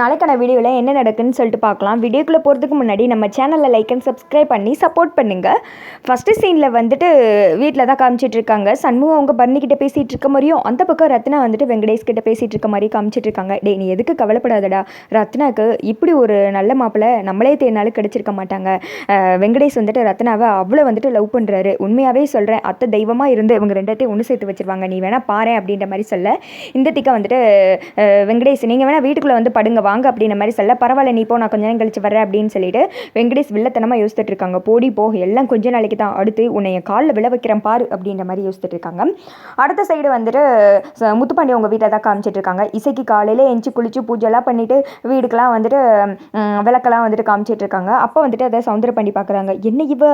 நாளைக்கான வீடியோவில் என்ன நடக்குன்னு சொல்லிட்டு பார்க்கலாம். வீடியோக்குள்ளே போகிறதுக்கு முன்னாடி நம்ம சேனலில் லைக் அண்ட் சப்ஸ்கிரைப் பண்ணி சப்போர்ட் பண்ணுங்கள் ஃபஸ்ட்டு சீனில் வந்துட்டு வீட்டில் தான் காமிச்சிட்டு இருக்காங்க. சண்முகம் அவங்க பரணி பேசிகிட்டு இருக்க மாதிரியும் அந்த பக்கம் ரத்னா வந்துட்டு வெங்கடேஷ் கிட்ட பேசிகிட்டு இருக்க மாதிரி காமிச்சிட்டு இருக்காங்க. டே நீ எதுக்கு கவலைப்படாதடா? ரத்னாக்கு இப்படி ஒரு நல்ல மாப்பிள்ளை நம்மளே தேடினாலும் கிடைச்சிருக்க மாட்டாங்க. வெங்கடேஷ் வந்துட்டு ரத்னாவை அவ்வளோ வந்துட்டு லவ் பண்ணுறாரு உண்மையாகவே சொல்கிறேன் அத்தை தெய்வமாக இருந்து இவங்க ரெண்டத்தையும் ஒன்று சேர்த்து வச்சுருவாங்க. நீ வேணால் பாரு அப்படின்ற மாதிரி சொல்ல. இந்த திக்கா வந்துட்டு வெங்கடேஷ் நீங்கள் வேணால் வீட்டுக்குள்ளே வந்து படுங்க வாங்க அப்படின்ற மாதிரி சொல்ல பரவாயில்ல நீ போ நான் கொஞ்ச நேரம் கழிச்சு வரேன் அப்படின்னு சொல்லிட்டு வெங்கடேஷ் வில்லத்தனமாக யோசிச்சுட்டு இருக்காங்க. போடி போ எல்லாம் கொஞ்ச நாளைக்கு தான் அடுத்து உன்னை என் காலில் விழ வைக்கிறேன் பாரு அப்படின்ற மாதிரி யோசிச்சுட்டு இருக்காங்க. அடுத்த சைடு வந்துட்டு முத்துப்பாண்டி அவங்க வீட்டில் தான் காமிச்சிட்டு இருக்காங்க. இசைக்கு காலையில் எஞ்சி குளிச்சு பூஜைலாம் பண்ணிட்டு வீடுக்கெலாம் வந்துட்டு விளக்கெல்லாம் வந்துட்டு காமிச்சிட்டு இருக்காங்க. அப்போ வந்துட்டு அதை சவுந்தர பண்ணி பார்க்குறாங்க என்ன இவ?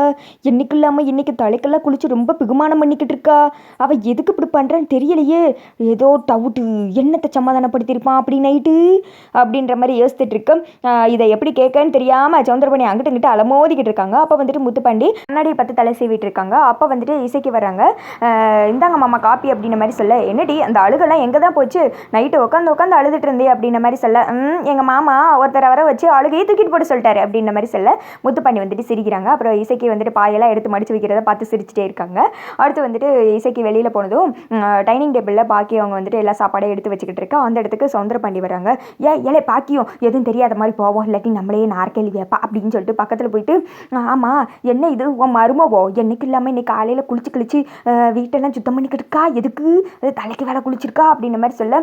என்னைக்கு இல்லாமல் இன்னைக்கு தலைக்கெல்லாம் குளிச்சு ரொம்ப பிகுமானம் பண்ணிக்கிட்டு இருக்கா? அவள் எதுக்கு இப்படி பண்ணுறான்னு தெரியலையே. ஏதோ டவுட்டு என்னத்தை சமாதானப்படுத்தியிருப்பான் அப்படி நைட்டு அப்படின்ற மாதிரி யோசித்துட்டு இருக்கு இதை எப்படி கேட்கன்னு தெரியாமல் சௌந்தரபாணி அங்கிட்டு இங்கிட்டு அலமோதிக்கிட்டு இருக்காங்க. அப்போ வந்துட்டு முத்துப்பாண்டி கண்ணாடியை பார்த்து தலை சீவிட்டு இருக்காங்க அப்போ வந்துட்டு இசைக்கு வர்றாங்க. இந்தாங்க மாமா காப்பி அப்படின்ற மாதிரி சொல்ல என்னடி அந்த அழுகெல்லாம் எங்கே தான் போச்சு? நைட்டு உட்காந்து உட்காந்து அழுதுட்டு இருந்தே அப்படின்ற மாதிரி சொல்ல எங்கள் மாமா ஒருத்தரை வர வச்சு அழுகையை தூக்கிட்டு போட்டு சொல்லிட்டாரு அப்படின்ற மாதிரி சொல்ல முத்துப்பாண்டி வந்துட்டு சிரிக்கிறாங்க. அப்புறம் இசைக்கு வந்துட்டு பாயெல்லாம் எடுத்து மடிச்சு வைக்கிறத பார்த்து சிரிச்சிட்டே இருக்காங்க. அடுத்து வந்துட்டு இசைக்கு வெளியில் போனதும் டைனிங் டேபிளில் பாக்கி அவங்க வந்துட்டு எல்லா சாப்பாடையும் எடுத்து வச்சுக்கிட்டு இருக்கா. அந்த இடத்துக்கு சவுந்தரபாண்டி வராங்க ஏ ஏலே பாக்கியும் எதுவும் தெரியாத மாதிரி போவோம் இல்லாட்டி நம்மளே நாற்கேள்வி வைப்பா அப்படின்னு சொல்லிட்டு பக்கத்தில் போயிட்டு ஆமாம் என்ன இது? உன் மருமவோ? என்னைக்கு இல்லாமல் இன்னைக்கு காலையில் குளிச்சு குளிச்சு வீட்டெல்லாம் சுத்தம் பண்ணிக்கிட்டு இருக்கா எதுக்கு தலைக்கு வேலை குளிச்சிருக்கா? அப்படின்ற மாதிரி சொல்ல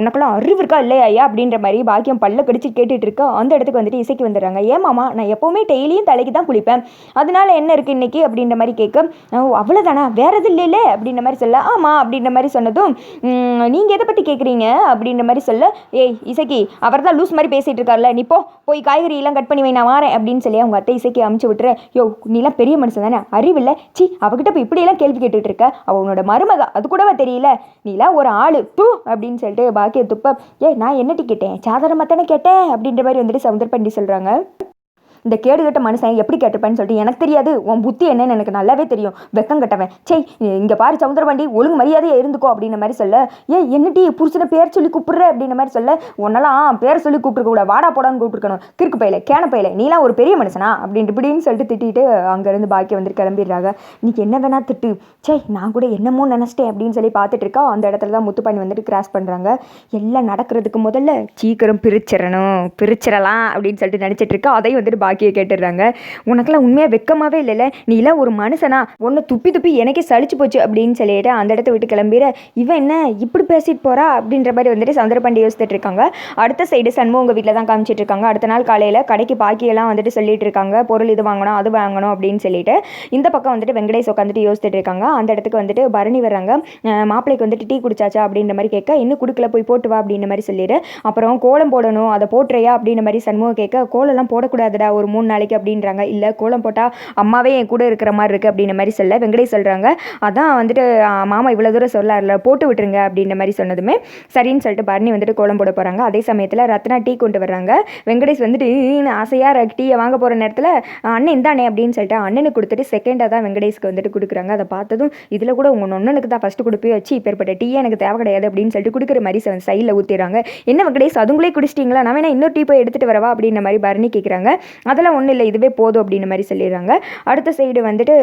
உனக்கெல்லாம் அறிவு இருக்கா இல்லையா ஐயா? அப்படின்ற மாதிரி பாக்கியம் பல்ல கடிச்சு கேட்டுட்டு இருக்கா. அந்த இடத்துக்கு வந்துட்டு இசைக்கு வந்துடுறாங்க. ஏமாமா நான் எப்போவுமே டெய்லியும் தலைக்கு தான் குளிப்பேன். அதனால என்ன இருக்குது இன்னைக்கு? அப்படின்ற மாதிரி கேட்க அவ்வளோதானா வேற எதுவும் இல்லைல்ல அப்படின்ற மாதிரி சொல்ல ஆமாம் அப்படின்ற மாதிரி சொன்னதும் நீங்கள் எதை பற்றி கேட்குறீங்க அப்படின்ற மாதிரி சொல்ல ஏய் இசைக்கு அவர் தான் லூஸ் மாதிரி பேசிகிட்டு இருக்கார்ல. நீ போ போய் காய்கறி எல்லாம் கட் பண்ணி வை நான் வாரேன் அப்படின்னு சொல்லி அவங்க அத்தை இசைக்கு அமுச்சு விட்டுரு. யோ நீலாம் பெரிய மனுஷன் தானே? அறிவில்லை. சி அவகிட்ட போய் இப்படியெல்லாம் கேள்வி கேட்டுட்டு இருக்க? அவனோட மருமக. அது கூடவா தெரியல? நீலாம் ஒரு ஆளு. தூ அப்படின்னு சொல்லிட்டு பாக்கிய துப்ப ஏ நான் என்னட்டி கேட்டேன் சாதாரணமாக தானே கேட்டேன்? அப்படின்ற மாதிரி வந்துட்டு சவுந்தர் பண்ணி சொல்கிறாங்க இந்த கேடுகட்ட மனுஷன் எப்படி கேட்டுப்பேன்னு சொல்லிட்டு எனக்கு தெரியாது. உன் புத்தி என்னன்னு எனக்கு நல்லாவே தெரியும். வெக்கம் கட்டவன். சே இங்கே பாரு சவுந்தரபாண்டி ஒழுங்கு மரியாதையாக இருந்துக்கோ அப்படின்ற மாதிரி சொல்ல. ஏ என்னடி புருஷனை பேர் சொல்லி கூப்பிடுற அப்படின்ற மாதிரி சொல்ல. உன்னெல்லாம் பேர் சொல்லி கூப்பிட்டுருக்க கூட வாடா போடான்னு கூப்பிட்டுருக்கணும். கிறுக்கு பையில கேன பையில. நீலாம் ஒரு பெரிய மனுஷனா? அப்படின்ட்டு இப்படின்னு சொல்லிட்டு திட்டிட்டு அங்கேருந்து பாக்கி வந்துட்டு கிளம்பிடுறாங்க. இன்னைக்கு என்ன வேணா திட்டு. சே நான் கூட என்னமோ நினச்சிட்டேன் அப்படின்னு சொல்லி பார்த்துட்டு இருக்கா. அந்த இடத்துல தான் முத்துப்பாண்டி வந்துட்டு கிராஸ் பண்ணுறாங்க எல்லாம் நடக்கிறதுக்கு முதல்ல சீக்கிரம் பிரிச்சிடணும். பிரிச்சிடலாம் அப்படின்னு சொல்லிட்டு நினச்சிட்டு இருக்கா. அதையும் வந்துட்டு பாக்கியை கேட்டுடுறாங்க. உனக்கெல்லாம் உண்மையாக வெக்கமாகவே இல்லைல்ல? நீலாம் ஒரு மனுஷனா? ஒன்று துப்பி துப்பி எனக்கே சலிச்சு போச்சு அப்படின்னு சொல்லிட்டு அந்த இடத்த விட்டு கிளம்பிற. இவன் என்ன? இப்படி பேசிட்டு போறா? அப்படின்ற மாதிரி வந்துட்டு சந்திரபாண்டி யோசித்துட்டு இருக்காங்க. அடுத்த சைடு சண்முகம் உங்கள் வீட்டில் தான் காமிச்சிட்டு இருக்காங்க. அடுத்த நாள் காலையில் கடைக்கு பாக்கியெல்லாம் வந்துட்டு சொல்லிட்டு இருக்காங்க. பொருள் இது வாங்கணும் அது வாங்கணும் அப்படின்னு சொல்லிட்டு இந்த பக்கம் வந்துட்டு வெங்கடேஷ் உட்காந்துட்டு யோசித்துட்டு இருக்காங்க. அந்த இடத்துக்கு வந்துட்டு பரணி வர்றாங்க. மாப்பிள்ளைக்கு வந்துட்டு டீ குடிச்சாச்சா அப்படின்ற மாதிரி கேட்க இன்னும் குடுக்கல போய் போட்டு வா அப்படின்ற மாதிரி சொல்லிடு அப்புறம் கோலம் போடணும் அதை போட்டுறையா அப்படின்ற மாதிரி சண்முகம் கேட்க கோலம்லாம் போடக்கூடாதுடா ஒரு மூணு நாளைக்கு அப்படின்றாங்க. இல்லை கோலம் போட்டால் அம்மாவே என் கூட இருக்கிற மாதிரி இருக்குது அப்படின்ற மாதிரி சொல்ல வெங்கடேஷ் சொல்கிறாங்க அதான் வந்துட்டு மாமா இவ்வளோ தூரம் சொல்லார்ல போட்டு விட்டுருங்க அப்படின்ற மாதிரி சொன்னதுமே சரின்னு சொல்லிட்டு பரணி வந்துட்டு கோலம் போட போகிறாங்க அதே சமயத்தில் ரத்னா டீ கொண்டு வர்றாங்க. வெங்கடேஷ் வந்துட்டு ஆசையாக டீயை வாங்க போகிற நேரத்தில் அண்ணன் இந்தானே அப்படின்னு சொல்லிட்டு அண்ணனுக்கு கொடுத்துட்டு செகண்டாக தான் வெங்கடேஷ்க்கு வந்துட்டு கொடுக்குறாங்க. அதை பார்த்ததும் இதில் கூட உங்கள் நொண்ணனுக்கு தான் ஃபஸ்ட்டு கொடுப்பே வச்சு இப்பேற்பட்ட டீ எனக்கு தேவை கிடையாது அப்படின்னு சொல்லிட்டு கொடுக்குற மாதிரி சைடில் ஊற்றிடுறாங்க என்ன வெங்கடேஷ் அதுங்களே குடிச்சிட்டிங்களா? நான் வேணா இன்னொரு டீ போய் எடுத்துகிட்டு வரவா? அப்படின்ற மாதிரி பரணி கேட்குறாங்க அதெல்லாம் ஒன்றும் இல்லை இதுவே போதும் அப்படின்ற மாதிரி சொல்லிடுறாங்க. அடுத்த சைடு வந்துட்டு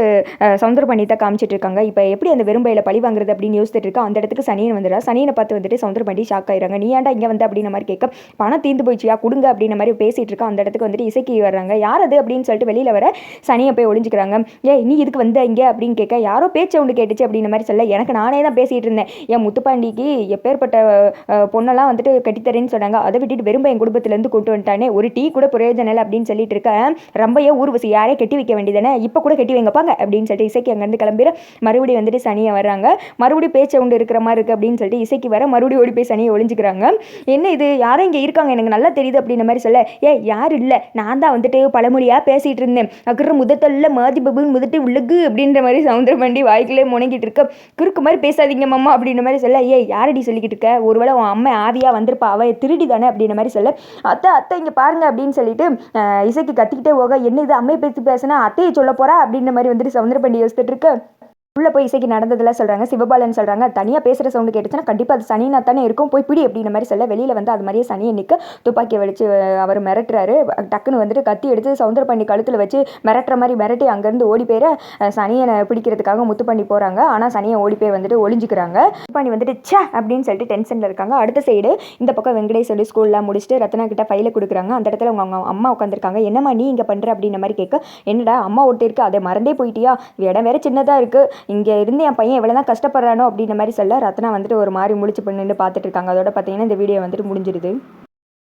அஹ், சவுந்தர தான் காமிச்சிட்டு இருக்காங்க. இப்போ எப்படி அந்த வெறும்பையில் பழி வாங்குறது அப்படின்னு யோசிச்சுட்டு இருக்கா? அந்த இடத்துக்கு சனியன் வந்துடுறா. சனியனை பார்த்து வந்துட்டு சவுந்தர பண்டி ஷாக் ஆயிடுறாங்க. நீ ஏன்டா இங்கே வந்து அப்படின்ற மாதிரி கேட்க பணம் தீர்ந்து போயிடுச்சியா? கொடுங்க அப்படின்ற மாதிரி பேசிட்டு இருக்கா. அந்த இடத்துக்கு வந்துட்டு இசைக்கு வர்றாங்க. யார் அது அப்படின்னு சொல்லிட்டு வெளியில் வர சனியை போய் ஒழிஞ்சிக்கிறாங்க ஏய் நீ இதுக்கு வந்த இங்கே அப்படின்னு கேட்க யாரோ பேச்சு ஒன்று கேட்டுச்சு அப்படின்ற மாதிரி சொல்ல எனக்கு நானே தான் பேசிட்டு இருந்தேன். என் முத்துப்பாண்டிக்கு எப்பேற்பட்ட பொண்ணெல்லாம் வந்துட்டு கட்டித்தரேன்னு சொன்னாங்க. அதை விட்டுட்டு வெறும்ப என் குடும்பத்துலேருந்து கொண்டு வந்துட்டானே. ஒரு டீ கூட பிரயோஜனம் இல்லை அப்படின்னு சொல்லிட்டு இருக்கேன் ரொம்பயே ஊர்வசி யாரே கட்டி வைக்க வேண்டியதானே இப்போ கூட கட்டி வைங்கப்பாங்க அப்படின்னு சொல்லிட்டு இசைக்கு அங்கேருந்து கிளம்பிற மறுபடியும் வந்துட்டு சனியை வர்றாங்க. மறுபடியும் பேச்சை உண்டு இருக்கிற மாதிரி இருக்குது அப்படின்னு சொல்லிட்டு இசைக்கு வர மறுபடியும் ஓடி போய் சனியை ஒழிஞ்சிக்கிறாங்க என்ன இது? யாரும் இங்கே இருக்காங்க? எனக்கு நல்லா தெரியுது அப்படின்ற மாதிரி சொல்ல ஏ யார் இல்லை? நான் தான் வந்துட்டு பழமொழியாக பேசிகிட்டு இருந்தேன். அக்குற முதத்தல்ல மாதி பபுன்னு முதட்டு உள்ளுக்கு அப்படின்ற மாதிரி சவுந்தர வண்டி வாய்க்குள்ளே முணங்கிட்டு இருக்க. குறுக்கு மாதிரி பேசாதீங்க மாமா அப்படின்ற மாதிரி சொல்ல ஏ யாரடி சொல்லிக்கிட்டு இருக்க? ஒருவேளை உன் அம்மா ஆதியாக வந்திருப்பா. அவ திருடி தானே அப்படின்ற மாதிரி சொல்ல அத்தை அத்தை இங்கே பாருங்க அப்படின்னு சொல்லிட்டு இசை இசைக்கு கத்திக்கிட்டே போக என்ன இது? அம்மையை பேசி பேசினா அத்தையை சொல்ல போறா? அப்படின்ற மாதிரி வந்துட்டு சவுந்தர பண்டி யோசிச்சுட்டு இருக்கு. உள்ளே போய் இசைக்கு நடந்ததெல்லாம் சொல்கிறாங்க சிவபாலன் சொல்கிறாங்க தனியாக பேசுகிற சவுண்டு கேட்டுச்சுன்னா கண்டிப்பாக அது சனினா தானே இருக்கும். போய் பிடி அப்படின்ற மாதிரி சொல்ல வெளியில் வந்து அது மாதிரியே சனியை நிற்க துப்பாக்கியை வலிச்சு அவர் மிரட்டுறாரு. டக்குன்னு வந்துட்டு கத்தி எடுத்து சவுந்தர பண்ணி கழுத்தில் வச்சு மிரட்டுற மாதிரி மிரட்டி அங்கேருந்து ஓடி போயிட சனியை சனியனை பிடிக்கிறதுக்காக முத்து பண்ணி போகிறாங்க ஆனால் சனியை ஓடி போய் வந்துட்டு ஒளிஞ்சிக்கிறாங்க. பண்ணி வந்துட்டு சே அப்படின்னு சொல்லிட்டு டென்ஷனில் இருக்காங்க. அடுத்த சைடு இந்த பக்கம் வெங்கடேஷ் சொல்லி ஸ்கூல்லாம் முடிச்சுட்டு ரத்னா கிட்ட ஃபைலை கொடுக்குறாங்க. அந்த இடத்துல அவங்க அவங்க அம்மா உட்காந்துருக்காங்க என்னம்மா நீ இங்கே பண்ணுற அப்படின்ற மாதிரி கேட்க என்னடா அம்மா ஒருத்தருக்கு அதை மறந்தே போயிட்டியா? இடம் வேற சின்னதாக இருக்குது இங்கே இருந்து என் பையன் எவ்வளோ தான் கஷ்டப்படுறானோ அப்படின்ற மாதிரி சொல்ல ரத்னா வந்துட்டு ஒரு மாதிரி முழிச்சு பண்ணி பார்த்துட்டு இருக்காங்க. அதோட பார்த்தீங்கன்னா இந்த வீடியோ வந்துட்டு முடிஞ்சிருது.